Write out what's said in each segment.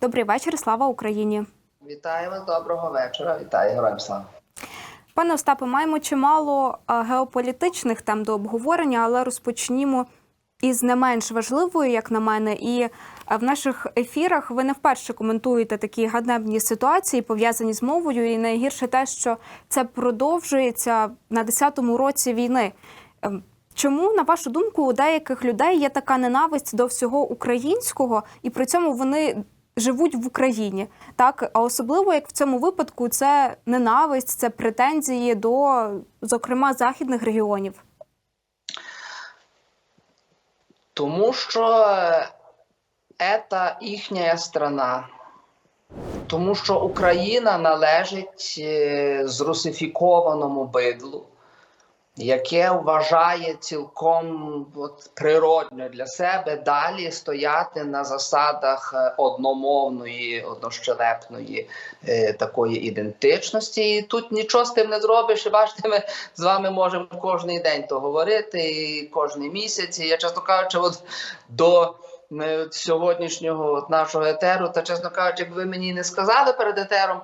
Добрий вечір, слава Україні. Вітаю вас, доброго вечора. Вітаю, героям слава. Пане Остапе, маємо чимало е, геополітичних тем до обговорення, але розпочнімо із не менш важливою, як на мене. І е, в наших ефірах ви не вперше коментуєте такі ганебні ситуації, пов'язані з мовою. І найгірше те, що це продовжується на 10-му році війни. Ем, Чому, на вашу думку, у деяких людей є така ненависть до всього українського, і при цьому вони живуть в Україні? Так, а особливо як в цьому випадку, це ненависть, це претензії до, зокрема, західних регіонів. Тому що це їхня страна. Тому що Україна належить е, зрусифікованому бидлу, яке вважає цілком от, природньо для себе далі стояти на засадах е, одномовної, однощелепної е, такої ідентичності. І тут нічого з тим не зробиш. І бачите, ми з вами можемо кожен день то говорити, і кожен місяць. І я чесно кажучи, от до е, сьогоднішнього от нашого етеру, та чесно кажучи, якби ви мені не сказали перед етером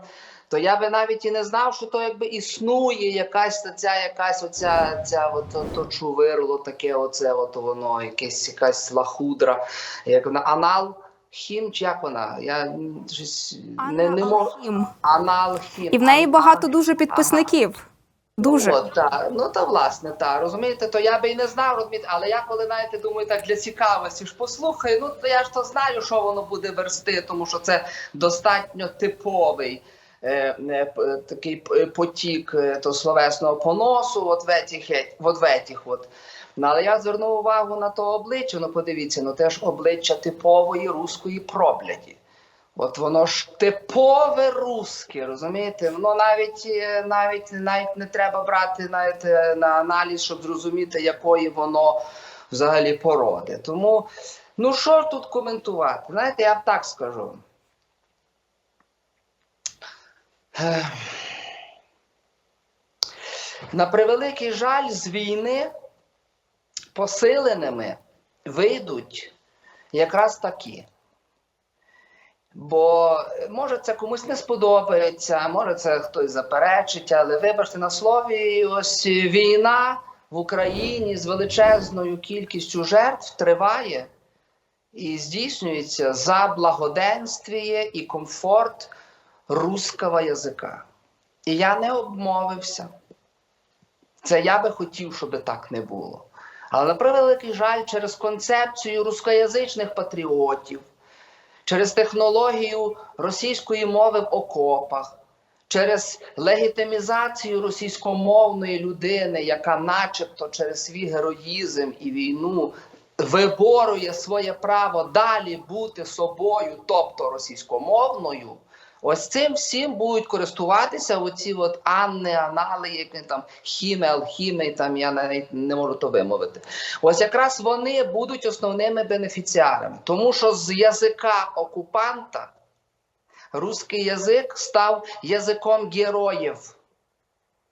то я би навіть і не знав, що то якби існує якась ця якась оця ця от, то, чувирло, таке оце от воно, якесь якась лахудра, як вона анал. Хім, чи як вона? Я щось не, не можу. Анал хім. І в неї багато дуже підписників. Дуже. От, так. Ну та власне, так. Розумієте, то я би і не знав, розумієте, але я коли знаєте, думаю, так для цікавості ж послухаю, ну то я ж то знаю, що воно буде версти, тому що це достатньо типовий. Е, е, Такий потік е, то словесного поносу, от в етіх, от в етіх от. Ну, але я звернув увагу на то обличчя. Ну, подивіться, ну теж обличчя типової руської пробляді. От воно ж типове русське, розумієте? Воно навіть е, навіть навіть не треба брати навіть на аналіз, щоб зрозуміти, якої воно взагалі породи. Тому, ну що тут коментувати? Знаєте, я б так скажу. На превеликий жаль, з війни посиленими вийдуть якраз такі. Бо може це комусь не сподобається, може це хтось заперечить, але вибачте на слові, ось війна в Україні з величезною кількістю жертв триває і здійснюється за благоденствіє і комфорт русского язика. І я не обмовився. Це я би хотів, щоб так не було. Але на превеликий жаль, через концепцію рускоязичних патріотів через технологію російської мови в окопах, через легітимізацію російськомовної людини, яка, начебто, через свій героїзм і війну виборує своє право далі бути собою, тобто російськомовною. Ось цим всім будуть користуватися оці от Анни, Анали, які там хіме, алхіме, там я навіть не можу то вимовити. Ось якраз вони будуть основними бенефіціарами, тому що з язика окупанта русський язик став язиком героїв.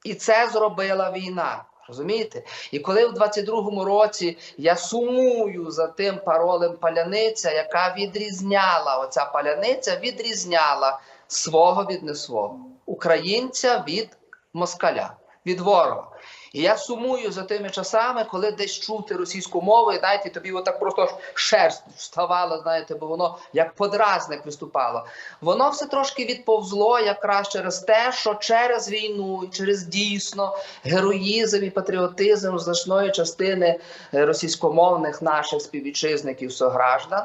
І це зробила війна. Розумієте? І коли в 22-му році я сумую за тим паролем паляниця, яка відрізняла, оця паляниця відрізняла свого від не свого, українця від москаля, від ворога. І я сумую за тими часами, коли десь чути російську мову, і знаєте, тобі отак просто шерсть вставала, знаєте, бо воно як подразник виступало. Воно все трошки відповзло якраз через те, що через війну, через дійсно героїзм і патріотизм значної частини е, російськомовних наших співвітчизників сограждан,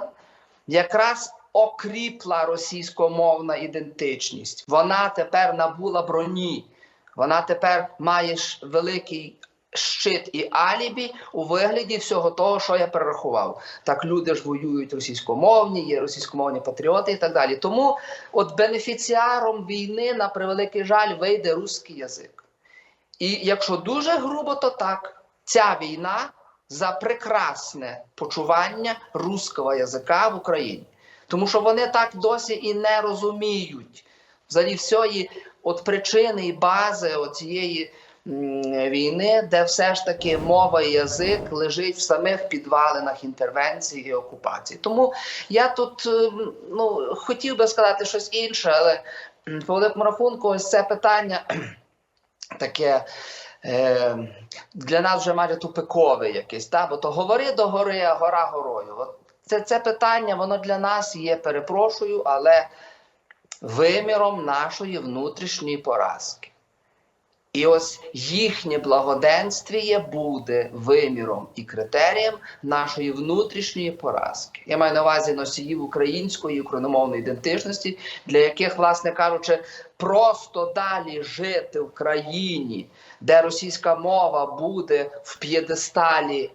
якраз окріпла російськомовна ідентичність. Вона тепер набула броні. Вона тепер має великий щит і алібі у вигляді всього того, що я перерахував. Так люди ж воюють російськомовні, є російськомовні патріоти і так далі. Тому, от бенефіціаром війни, на превеликий жаль, вийде русський язик. І якщо дуже грубо, то так, ця війна за прекрасне почування руського язика в Україні. Тому що вони так досі і не розуміють взагалі всієї от причини і бази цієї війни, де все ж таки мова і язик лежить в самих підвалинах інтервенції і окупації. Тому я тут е, ну, хотів би сказати щось інше, але по великому рахунку, ось це питання таке. Е, для нас вже майже тупикове якесь, та? бо то говори до гори, а гора горою. От це, це питання, воно для нас є, перепрошую, але виміром нашої внутрішньої поразки. І ось їхнє благоденствіє буде виміром і критерієм нашої внутрішньої поразки. Я маю на увазі носіїв української і україномовної ідентичності, для яких, власне кажучи, просто далі жити в країні, де російська мова буде в п'єдесталі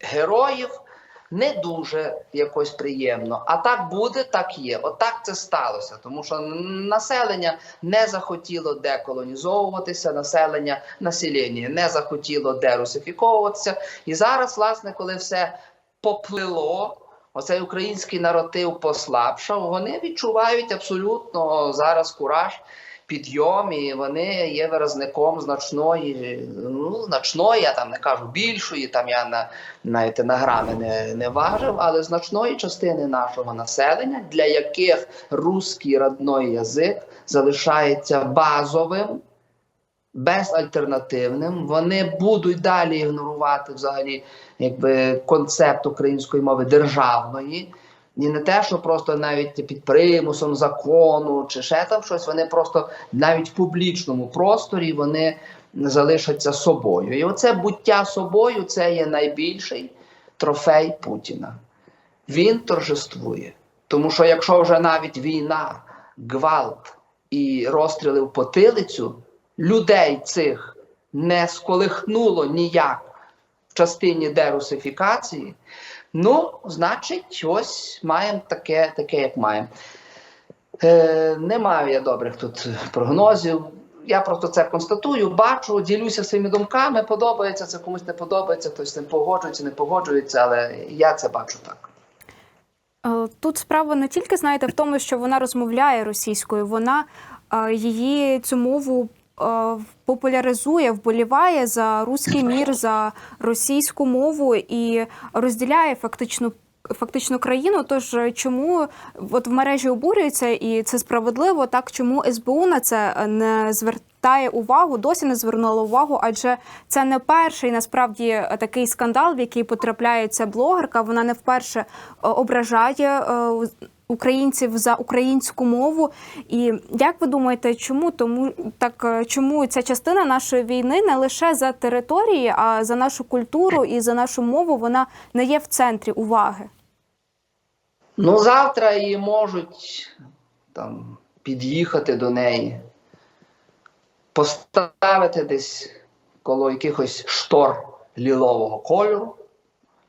героїв, не дуже якось приємно. А так буде, так є. Отак це сталося. Тому що населення не захотіло деколонізовуватися, населення населення не захотіло дерусифіковуватися. І зараз, власне, коли все поплило. Оцей український наратив послабшав. Вони відчувають абсолютно зараз кураж, підйом, і вони є виразником значної, ну значної, я там не кажу більшої. Там я на навіть на грами не, не важив, але значної частини нашого населення, для яких русський родной язик залишається базовим безальтернативним. Вони будуть далі ігнорувати взагалі якби концепт української мови державної. І не те, що просто навіть під примусом закону чи ще там щось, вони просто навіть в публічному просторі вони залишаться собою. І оце буття собою це є найбільший трофей Путіна. Він торжествує. Тому що якщо вже навіть війна, гвалт і розстріли в потилицю, людей цих не сколихнуло ніяк в частині дерусифікації, ну, значить, ось маємо таке, таке як маємо. Е, не маю я добрих тут прогнозів. Я просто це констатую, бачу, ділюся своїми думками, подобається це, комусь не подобається, хтось з ним погоджується, не погоджується, але я це бачу так. Е, Тут справа не тільки знаєте в тому, що вона розмовляє російською, вона е, її цю мову популяризує, вболіває за руський мір, за російську мову і розділяє фактично. Фактично країну, тож чому от в мережі обурюються, і це справедливо, так чому СБУ на це не звертає увагу, досі не звернула увагу, адже це не перший насправді такий скандал, в який потрапляє ця блогерка. Вона не вперше е, ображає е, українців за українську мову. І як ви думаєте, чому тому так е, чому ця частина нашої війни не лише за території, а за нашу культуру і за нашу мову вона не є в центрі уваги? Ну, завтра і можуть там під'їхати до неї, поставити десь коло якихось штор лілового кольору,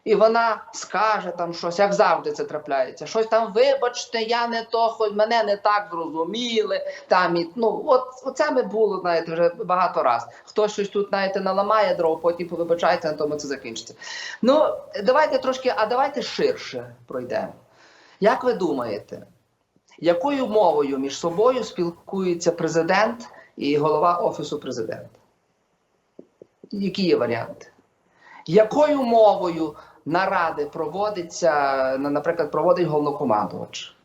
і вона скаже там щось, як завжди це трапляється. Щось там, вибачте, я не то, хоч мене не так зрозуміли. Там і ну от оце ми було, знаєте, вже багато раз. Хтось щось тут, знаєте, наламає дров, потім повибачається, на тому це закінчиться. Ну, давайте трошки, а давайте ширше пройдемо. Як ви думаєте, якою мовою між собою спілкується президент і голова Офісу президента? Які є варіанти? Якою мовою наради проводиться, наприклад, проводить головнокомандувач?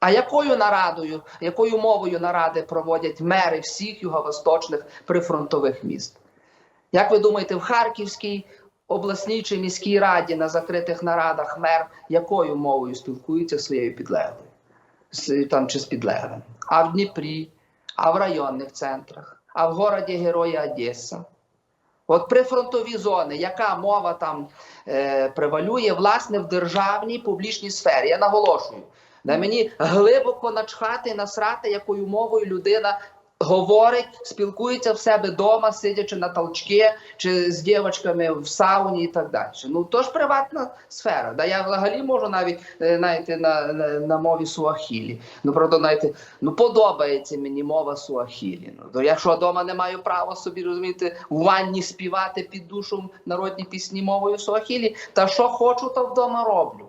А якою нарадою, якою мовою наради проводять мери всіх юго-восточних прифронтових міст? Як ви думаєте, в Харківській обласній чи міській раді на закритих нарадах мер якою мовою спілкується своєю підлеглою? Там, чи з підлеглим? А в Дніпрі, а в районних центрах, а в городі Героя Одеса? От прифронтові зони, яка мова там е, превалює, власне, в державній публічній сфері. Я наголошую, на мені глибоко начхати насрати, якою мовою людина говорить, спілкується в себе вдома, сидячи на толчки, чи з дівчатками в сауні і так далі. Ну то ж приватна сфера. Да я взагалі можу навіть е, знаєте, на, на, на мові суахілі. Ну правда, знаєте, ну подобається мені мова суахілі. Ну то я що вдома не маю права собі розуміти в ванні співати під душом народні пісні мовою суахілі. Та що хочу, то вдома роблю.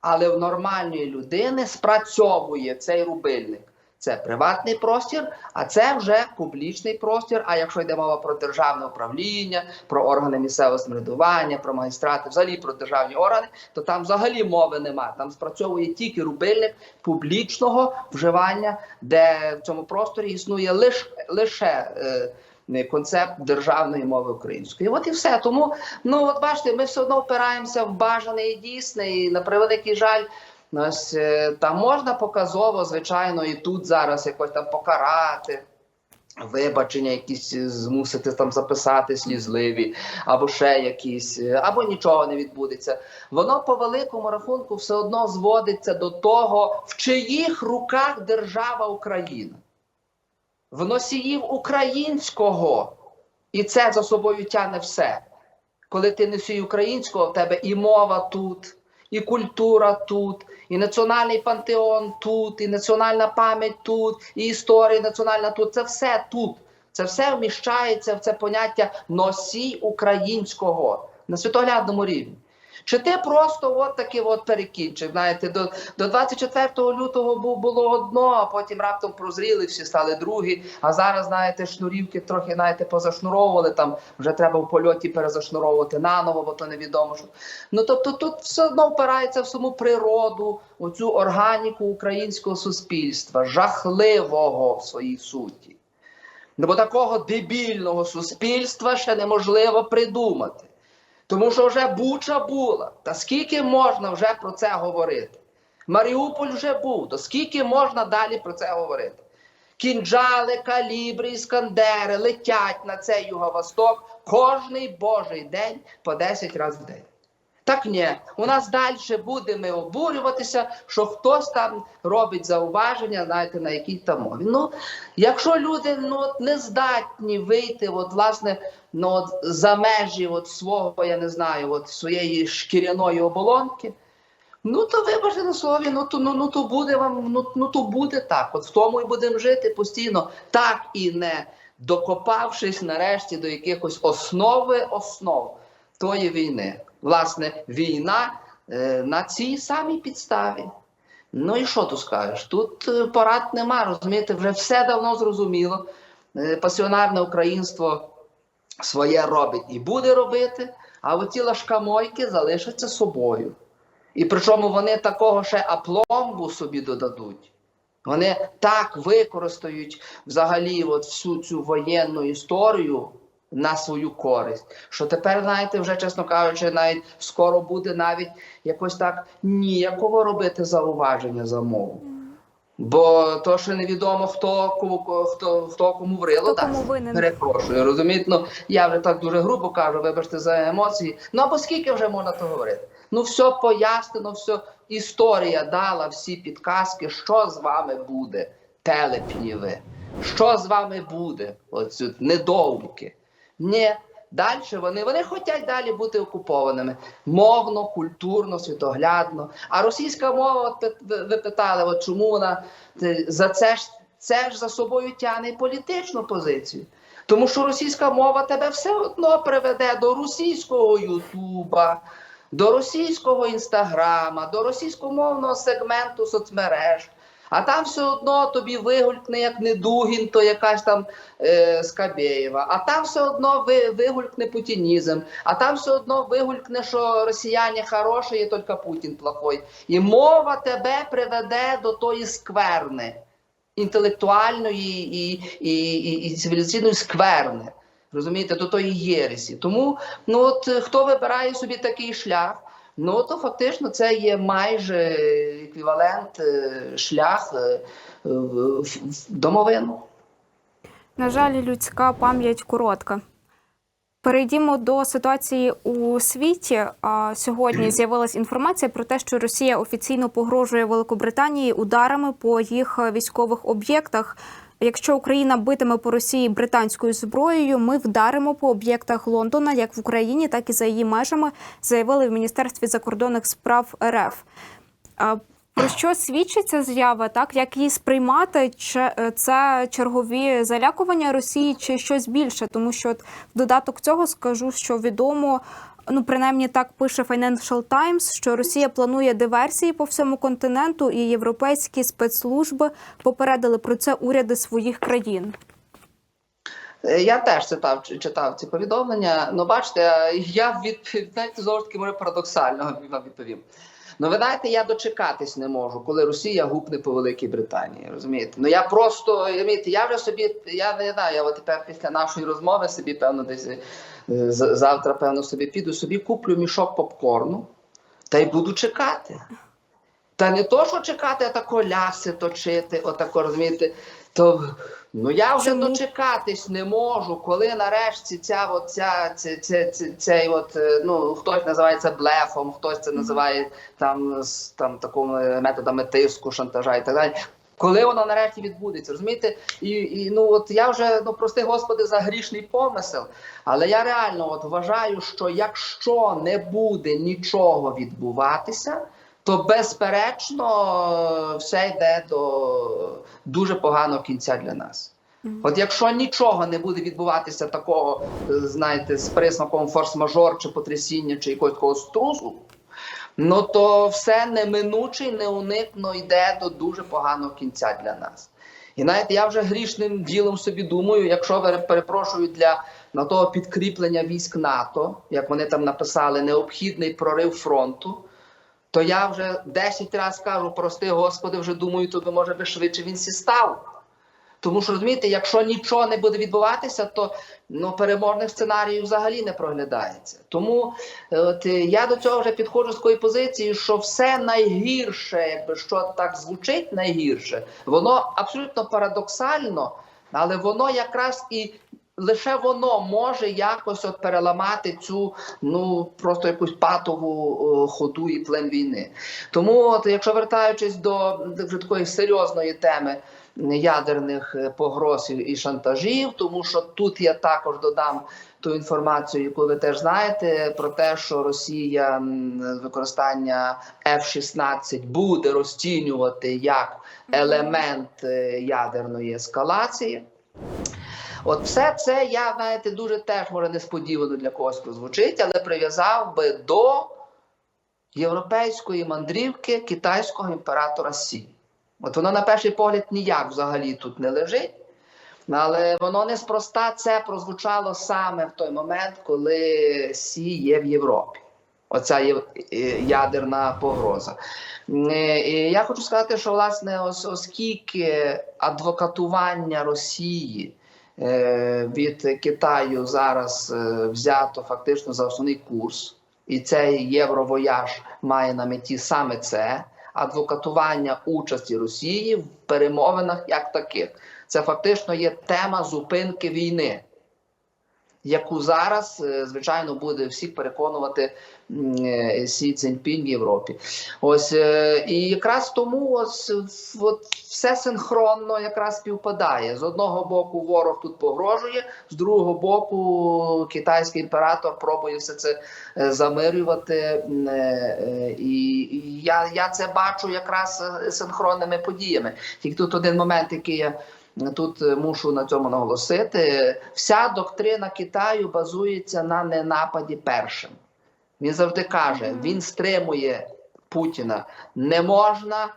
Але в нормальної людини спрацьовує цей рубильник. Це приватний простір, а це вже публічний простір. А якщо йде мова про державне управління, про органи місцевого самоврядування, про магістрати, взагалі про державні органи, то там взагалі мови немає. Там спрацьовує тільки рубильник публічного вживання, де в цьому просторі існує лише лише. Концепт державної мови української, от і все. Тому ну от бачите, ми все одно впираємося в бажане і дійсне, і на превеликий жаль, Е, можна показово, звичайно, і тут зараз якось там покарати. Вибачення, якісь е, змусити там записати слізливі, або ще якісь, е, або нічого не відбудеться. Воно по великому рахунку все одно зводиться до того, в чиїх руках держава Україна, в носіїв українського, і це за собою тягне все. Коли ти носій українського, в тебе і мова тут, і культура тут, і національний пантеон тут, і національна пам'ять тут, і історія національна тут. Це все тут. Це все вміщається в це поняття носій українського на світоглядному рівні. Чи ти просто от такий от перекінчив? Знаєте, до, до 24 лютого бу- було одно, а потім раптом прозріли, всі стали другі. А зараз, знаєте, шнурівки трохи знаєте, позашнуровували, там вже треба в польоті перезашнуровувати наново, бо то невідомо. Що. Ну тобто тут все одно впирається в саму природу, оцю органіку українського суспільства, жахливого в своїй суті. Бо такого дебільного суспільства ще неможливо придумати. Тому що вже Буча була. Та скільки можна вже про це говорити? Маріуполь вже був, то скільки можна далі про це говорити? Кінджали, калібри, іскандери летять на цей юго-восток кожний божий день по 10 разів в день. Так ні, у нас далі будемо обурюватися, що хтось там робить зауваження, знаєте, на якій там мові. Ну, якщо люди ну, не здатні вийти, от, власне, ну, от, за межі от, свого, я не знаю, от, своєї шкіряної оболонки, ну то вибачте на слові, ну то, ну, ну, то буде вам, ну, ну то буде так. От в тому і будемо жити постійно, так і не докопавшись нарешті до якихось основи основ тої війни. Власне, війна е, на цій самій підставі. Ну і що тут скажеш? Тут е, порад нема, розумієте, вже все давно зрозуміло. Е, пасіонарне українство своє робить і буде робити, а оці лашкамойки залишаться собою. І причому вони такого ще апломбу собі додадуть. Вони так використають взагалі от всю цю воєнну історію на свою користь. Що тепер, знаєте, вже чесно кажучи, навіть скоро буде навіть якось так ніякого робити зауваження за мову. Бо то, що невідомо, хто кому хто, хто кому врило, Хто кому винен. перепрошую. Розумієте, ну я вже так дуже грубо кажу, вибачте за емоції. Ну або скільки вже можна то говорити? Ну, все пояснено, все історія дала всі підказки, що з вами буде, телепні ви. Що з вами буде? Оцю недовбуки. Ні, далі вони, вони хочуть далі бути окупованими. Мовно, культурно, світоглядно. А російська мова, от ви, питали, от чому вона за це ж це ж за собою тягне політичну позицію. Тому що російська мова тебе все одно приведе до російського Ютуба, до російського інстаграма, до російськомовного сегменту соцмереж. А там все одно тобі вигулькне як не Дугін, то якась там е, Скабєєва. А там все одно ви, вигулькне путінізм. А там все одно вигулькне, що росіяни хороші, є тільки Путін плохой. І мова тебе приведе до тої скверни інтелектуальної і, і, і, і цивілізаційної скверни. Розумієте, до тої єресі. Тому ну от хто вибирає собі такий шлях, ну то фактично це є майже еквівалент е, шлях е, домовину. На жаль, людська пам'ять коротка. Перейдімо до ситуації у світі. Сьогодні з'явилася інформація про те, що Росія офіційно погрожує Великобританії ударами по їх військових об'єктах. Якщо Україна битиме по Росії британською зброєю, ми вдаримо по об'єктах Лондона як в Україні, так і за її межами, заявили в Міністерстві закордонних справ РФ. Про що свідчить ця заява? Так як її сприймати? Чи е, це чергові залякування Росії, чи щось більше? Тому що в додаток цього скажу, що відомо Ну, принаймні так пише Financial Times, що Росія планує диверсії по всьому континенту, і європейські спецслужби попередили про це уряди своїх країн. Е, Я теж читав, читав ці повідомлення. Ну, бачите, я відповів, знаєте, таки, може парадоксально вам відповім. Ну, ви знаєте, я дочекатись не можу, коли Росія гупне по Великій Британії. Розумієте? Ну я просто розумієте, я вже собі, я не знаю, я от тепер після нашої розмови собі, певно, десь завтра, певно, собі піду, собі куплю мішок попкорну та й буду чекати. Та не то, що чекати, а тако ляси точити, отако, розумієте, то ну я вже Чому? дочекатись не можу, коли нарешті ця от, ця, ця, ця, ця, цей от, е, ну, хтось називає це блефом, хтось це називає там, з там, такими методами тиску, шантажа і так далі. Коли воно нарешті відбудеться, розумієте? І, і ну от я вже ну прости господи за грішний помисел, але я реально от вважаю, що якщо не буде нічого відбуватися, то безперечно все йде до дуже поганого кінця для нас. От якщо нічого не буде відбуватися такого, знаєте, з присмаком форс-мажор чи потрясіння, чи якогось такого струсу, ну то все неминуче і неуникно йде до дуже поганого кінця для нас. І навіть я вже грішним ділом собі думаю, якщо перепрошую для на того підкріплення військ НАТО, як вони там написали, необхідний прорив фронту, то я вже 10 разів кажу, прости Господи, вже думаю, то би може би швидше він сі став. Тому що розумієте, якщо нічого не буде відбуватися, то ну, переможних сценаріїв взагалі не проглядається. Тому е, от, е, я до цього вже підходжу з такої позиції, що все найгірше, якби що так звучить найгірше, воно абсолютно парадоксально, але воно якраз і. Лише воно може якось от переламати цю ну просто якусь патову ходу і плен війни. Тому, от, якщо вертаючись до вже такої серйозної теми ядерних е, погроз і- шантажів, тому що тут я також додам ту інформацію, яку ви теж знаєте, про те, що Росія використання F-16 буде розцінювати як елемент е, ядерної ескалації. От все це я, знаєте, дуже теж може несподівано для когось прозвучить, але прив'язав би до європейської мандрівки китайського імператора Сі. От воно на перший погляд ніяк взагалі тут не лежить. Але воно неспроста це прозвучало саме в той момент, коли Сі є в Європі. Оця є е, ядерна погроза. Е, І я хочу сказати, що власне, оскільки адвокатування Росії е, від Китаю зараз взято фактично за основний курс, і цей євровояж має на меті саме це адвокатування участі Росії в перемовинах як таких. Це фактично є тема зупинки війни, яку зараз, е, звичайно, буде всіх переконувати Сі Цзіньпінь в Європі. Ось е, і якраз тому ось от все синхронно якраз співпадає. З одного боку, ворог тут погрожує, з другого боку, китайський імператор пробує все це е, замирювати. Е, е, І я, я це бачу якраз е, синхронними подіями. Тільки тут один момент, який я тут е, мушу на цьому наголосити. Вся доктрина Китаю базується на ненападі першим. Він завжди каже: він стримує Путіна. Не можна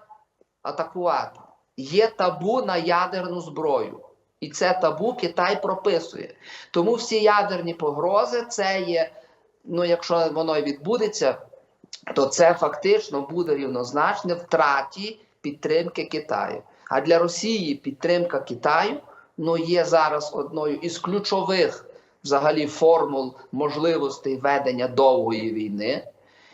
атакувати. Є табу на ядерну зброю. І це табу Китай прописує. Тому всі ядерні погрози це є, ну якщо воно відбудеться, то це фактично буде рівнозначне втраті підтримки Китаю. А для Росії підтримка Китаю ну, є зараз одною із ключових взагалі формул можливостей ведення довгої війни.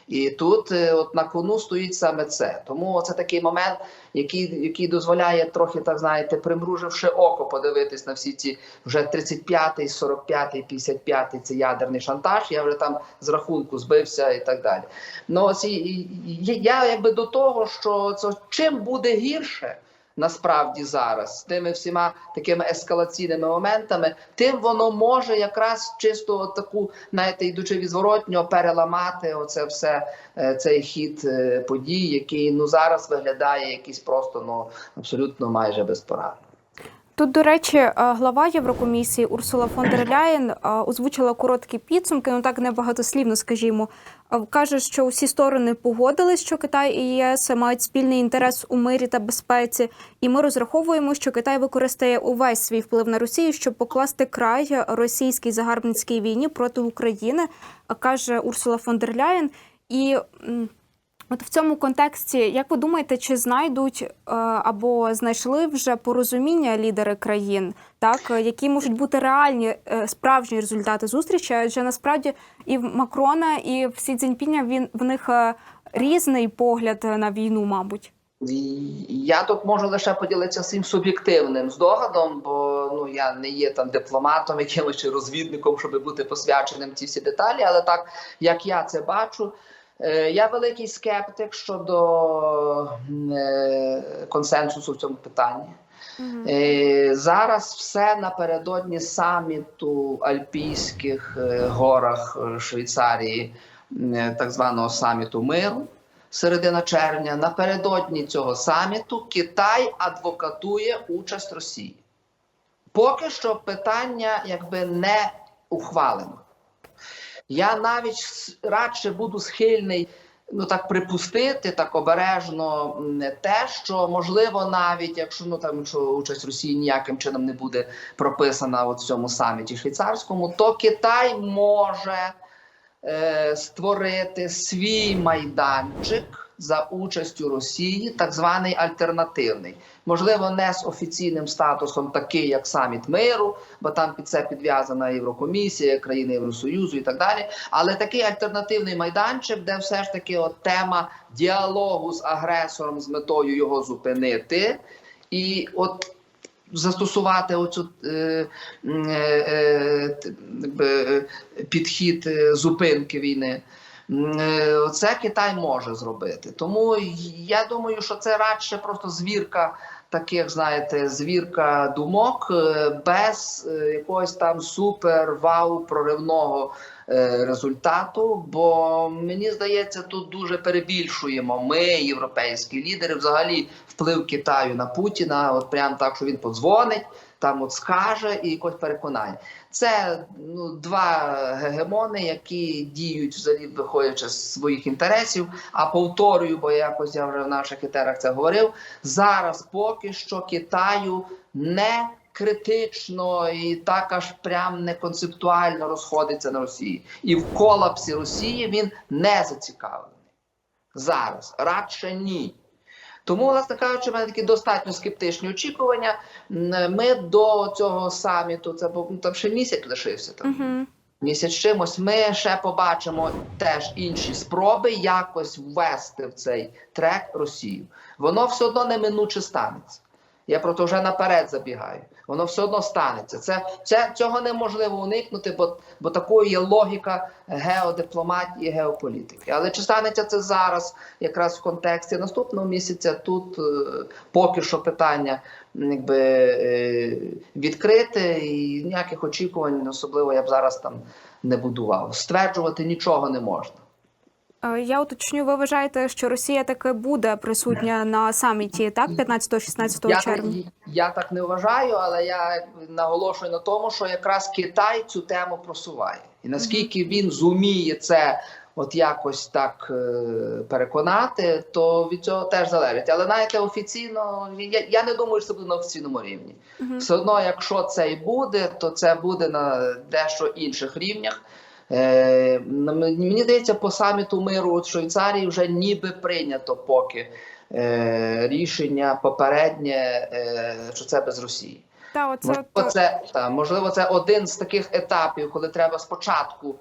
І тут е, от на кону стоїть саме це. Тому це такий момент, який, який дозволяє трохи, так знаєте, примруживши око, подивитись на всі ці вже 35-й, 45-й, 55-й це ядерний шантаж. Я вже там з рахунку збився і так далі. Ну ось і, я якби до того, що це чим буде гірше. Насправді зараз з тими всіма такими ескалаційними моментами, тим воно може якраз чисто таку, знаєте, йдучи від зворотнього, переламати оце все е, цей хід е, подій, який ну зараз виглядає якийсь просто ну абсолютно майже безпорадно. Тут, до речі, е, глава Єврокомісії Урсула фон дер Ляєн е, озвучила короткі підсумки, ну так небагатослівно, скажімо. Е, Каже, що усі сторони погодились, що Китай і ЄС мають спільний інтерес у мирі та безпеці, і ми розраховуємо, що Китай використає увесь свій вплив на Росію, щоб покласти край російській загарбницькій війні проти України, каже Урсула фон дер Ляєн. І От в цьому контексті, як ви думаєте, чи знайдуть е, або знайшли вже порозуміння лідери країн, так е, які можуть бути реальні е, справжні результати зустрічі? Адже насправді і в Макрона, і в Сі Цзіньпіня він в них різний погляд на війну, мабуть. Я тут можу лише поділитися своїм суб'єктивним здогадом, бо ну я не є там дипломатом, якимось чи розвідником, щоб бути посвяченим ці всі деталі. Але так як я це бачу, я великий скептик щодо е, консенсусу в цьому питанні. Е, Зараз все напередодні саміту в Альпійських е, горах е, Швейцарії, е, так званого саміту миру. Середина червня, напередодні цього саміту Китай адвокатує участь Росії. Поки що питання якби не ухвалено. Я навіть радше буду схильний ну так припустити так обережно те, що можливо, навіть якщо ну там що участь Росії ніяким чином не буде прописана от в цьому саміті швейцарському, то Китай може е, створити свій майданчик за участю Росії, так званий альтернативний. Можливо, не з офіційним статусом, такий як саміт миру, бо там під це підв'язана Єврокомісія, країни Євросоюзу і так далі. Але такий альтернативний майданчик, де все ж таки от тема діалогу з агресором з метою його зупинити. І от застосувати оцю е, е, е, е, підхід е, зупинки війни. Е, Це Китай може зробити. Тому я думаю, що це радше просто звірка таких, знаєте, звірка думок е, без е, якогось там супер вау проривного результату. Бо мені здається, тут дуже перебільшуємо ми, європейські лідери, взагалі вплив Китаю на Путіна. От прям так, що він подзвонить, там от скаже і якось переконає. Це ну два гегемони, які діють взагалі виходячи з своїх інтересів. А повторюю, бо якось я вже в наших етерах це говорив. Зараз поки що Китаю не критично і так аж прям не концептуально розходиться на Росії. І в колапсі Росії він не зацікавлений. Зараз радше ні. Тому, власне кажучи, в мене такі достатньо скептичні очікування. Ми до цього саміту, це ну, там ще місяць лишився. Там Угу. місяць чимось. Ми ще побачимо теж інші спроби якось ввести в цей трек Росію. Воно все одно неминуче станеться. Я про це вже наперед забігаю. Воно все одно станеться. Це, це цього неможливо уникнути, бо, бо такою є логіка геодипломатії, геополітики. Але чи станеться це зараз, якраз в контексті наступного місяця? Тут е, поки що питання якби е, відкрите, і ніяких очікувань, особливо я б зараз там не будував. Стверджувати нічого не можна. Е, Я уточню, ви вважаєте, що Росія таки буде присутня на саміті, так, 15-16 червня? я так не вважаю, але я наголошую на тому, що якраз Китай цю тему просуває. І наскільки він зуміє це от якось так е, переконати, то від цього теж залежить. Але знаєте, офіційно я, я не думаю, що це буде на офіційному рівні. Мгм. Все одно, якщо це і буде, то це буде на дещо інших рівнях. Е, мені здається, по саміту миру у Швейцарії вже ніби прийнято поки е, рішення попереднє, е, що це без Росії. Та, оце Можливо, це та можливо, це один з таких етапів, коли треба спочатку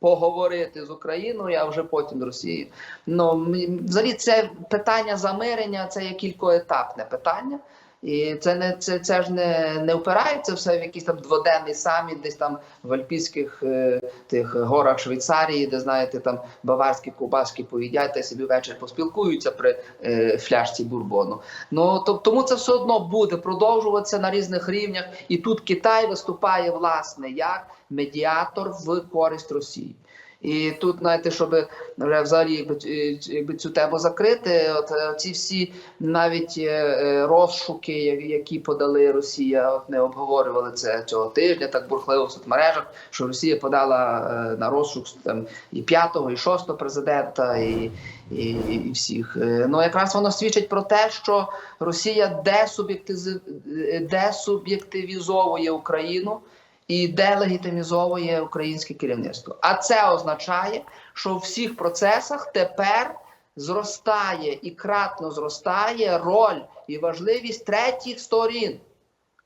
поговорити з Україною, а вже потім з Росією. Ну взагалі, це питання замирення, це є кількоетапне питання. І це не це, це ж не, не впирається все в якийсь там дводенний саміт, десь там в Альпійських е, тих горах Швейцарії, де знаєте, там баварські ковбаски поїдять та собі ввечері поспілкуються при е, фляжці бурбону. Ну то, тому це все одно буде продовжуватися на різних рівнях, і тут Китай виступає власне як медіатор в користь Росії. І тут, знаєте, щоб вже взагалі якби, е, якби цю тему закрити, от е, ці всі навіть е, е, розшуки, які подали Росія, от не обговорювали це цього тижня, так бурхливо в соцмережах, що Росія подала е, на розшук там і п'ятого, і шостого президента, і, і, і всіх. Е, Ну якраз воно свідчить про те, що Росія е, десуб'єктивізовує Україну і делегітимізовує українське керівництво. А це означає, що в всіх процесах тепер зростає і кратно зростає роль і важливість третіх сторін.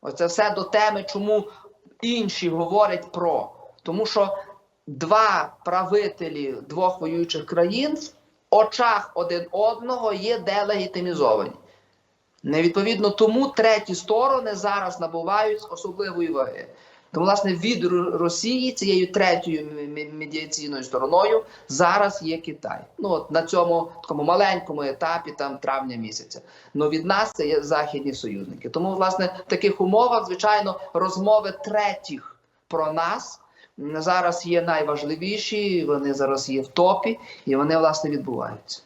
Оце все до теми, чому інші говорять про. Тому що два правителі двох воюючих країн в очах один одного є делегітимізовані. Невідповідно тому треті сторони зараз набувають особливої ваги. Тому, власне, від Росії цією третьою медіаційною стороною зараз є Китай. Ну от на цьому такому маленькому етапі, там травня місяця. Ну від нас це є західні союзники. Тому, власне, в таких умовах, звичайно, розмови третіх про нас зараз є найважливіші. Вони зараз є в топі, і вони власне відбуваються.